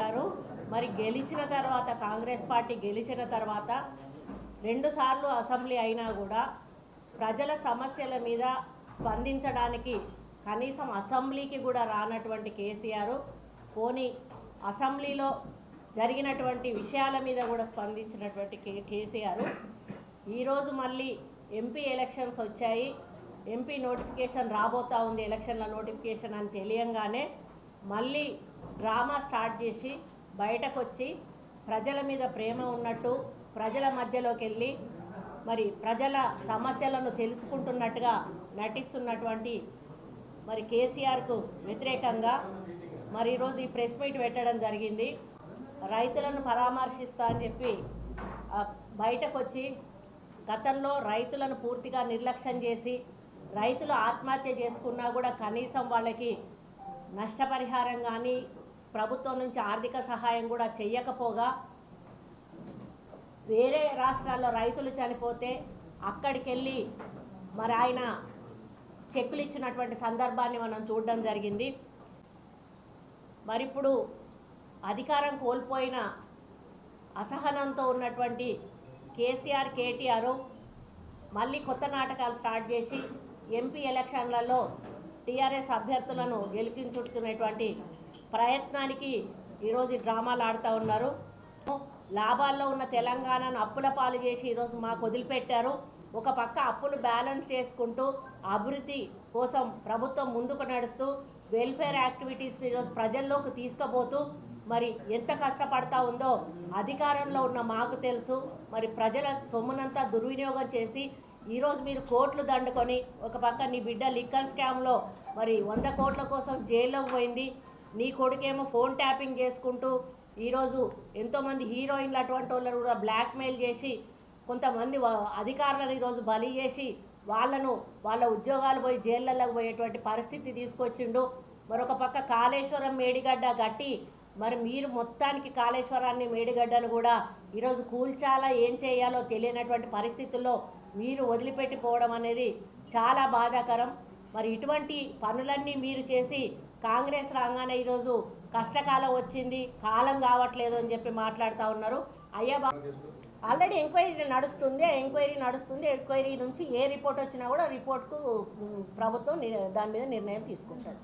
గారు మరి గెలిచిన తర్వాత కాంగ్రెస్ పార్టీ గెలిచిన తర్వాత రెండుసార్లు అసెంబ్లీ అయినా కూడా ప్రజల సమస్యల మీద స్పందించడానికి కనీసం అసెంబ్లీకి కూడా రానటువంటి కేసీఆర్ పోనీ అసెంబ్లీలో జరిగినటువంటి విషయాల మీద కూడా స్పందించినటువంటి కే కేసీఆర్. ఈరోజు మళ్ళీ ఎంపీ ఎలక్షన్స్ వచ్చాయి. ఎంపీ నోటిఫికేషన్ రాబోతా ఉంది ఎలక్షన్ల నోటిఫికేషన్ అని తెలియంగానే మళ్ళీ డ్రామా స్టార్ట్ చేసి బయటకు వచ్చి ప్రజల మీద ప్రేమ ఉన్నట్టు ప్రజల మధ్యలోకి వెళ్ళి మరి ప్రజల సమస్యలను తెలుసుకుంటున్నట్టుగా నటిస్తున్నటువంటి మరి కేసీఆర్కు వ్యతిరేకంగా మరి ఈరోజు ఈ ప్రెస్ మీట్ పెట్టడం జరిగింది. రైతులను పరామర్శిస్తా అని చెప్పి బయటకు వచ్చి గతంలో రైతులను పూర్తిగా నిర్లక్ష్యం చేసి రైతులు ఆత్మహత్య చేసుకున్నా కూడా కనీసం వాళ్ళకి నష్టపరిహారం కానీ ప్రభుత్వం నుంచి ఆర్థిక సహాయం కూడా చెయ్యకపోగా వేరే రాష్ట్రాల్లో రైతులు చనిపోతే అక్కడికి వెళ్ళి మరి ఆయన చెక్కులు ఇచ్చినటువంటి సందర్భాన్ని మనం చూడడం జరిగింది. మరి ఇప్పుడు అధికారం కోల్పోయిన అసహనంతో ఉన్నటువంటి కేసీఆర్ కేటీఆర్ మళ్ళీ కొత్త నాటకాలు స్టార్ట్ చేసి ఎంపీ ఎలక్షన్లలో టీఆర్ఎస్ అభ్యర్థులను గెలిపించుకునేటువంటి ప్రయత్నానికి ఈరోజు డ్రామాలు ఆడుతూ ఉన్నారు. లాభాల్లో ఉన్న తెలంగాణను అప్పుల పాలు చేసి ఈరోజు మాకు వదిలిపెట్టారు. ఒక పక్క అప్పులు బ్యాలెన్స్ చేసుకుంటూ అభివృద్ధి కోసం ప్రభుత్వం ముందుకు నడుస్తూ వెల్ఫేర్ యాక్టివిటీస్ని ఈరోజు ప్రజల్లోకి తీసుకుపోతూ మరి ఎంత కష్టపడతా ఉందో అధికారంలో ఉన్న మాకు తెలుసు. మరి ప్రజల సొమ్మునంతా దుర్వినియోగం చేసి ఈరోజు మీరు కోట్లు దండుకొని ఒక పక్క నీ బిడ్డ లిక్కర్ స్కామ్లో మరి వంద కోట్ల కోసం జైల్లోకి పోయింది. నీ కొడుకేమో ఫోన్ ట్యాపింగ్ చేసుకుంటూ ఈరోజు ఎంతోమంది హీరోయిన్లు అటువంటి వాళ్ళను కూడా బ్లాక్మెయిల్ చేసి కొంతమంది అధికారులను ఈరోజు బలి చేసి వాళ్ళను వాళ్ళ ఉద్యోగాలు పోయి జైళ్ళలోకి పోయేటువంటి పరిస్థితి తీసుకొచ్చిండు. మరొక పక్క కాళేశ్వరం మేడిగడ్డ గట్టి మరి మీరు మొత్తానికి కాళేశ్వరాన్ని మేడిగడ్డను కూడా ఈరోజు కూల్చాలా ఏం చేయాలో తెలియనటువంటి పరిస్థితుల్లో మీరు వదిలిపెట్టిపోవడం అనేది చాలా బాధాకరం. మరి ఇటువంటి పనులన్నీ మీరు చేసి కాంగ్రెస్ రాగానే ఈరోజు కష్టకాలం వచ్చింది కాలం కావట్లేదు అని చెప్పి మాట్లాడుతూ ఉన్నారు. అయ్యా ఆల్రెడీ ఎంక్వైరీ నడుస్తుంది ఎంక్వైరీ నడుస్తుంది. ఎంక్వైరీ నుంచి ఏ రిపోర్ట్ వచ్చినా కూడా రిపోర్ట్కు ప్రభుత్వం దాని మీద నిర్ణయం తీసుకుంటుంది.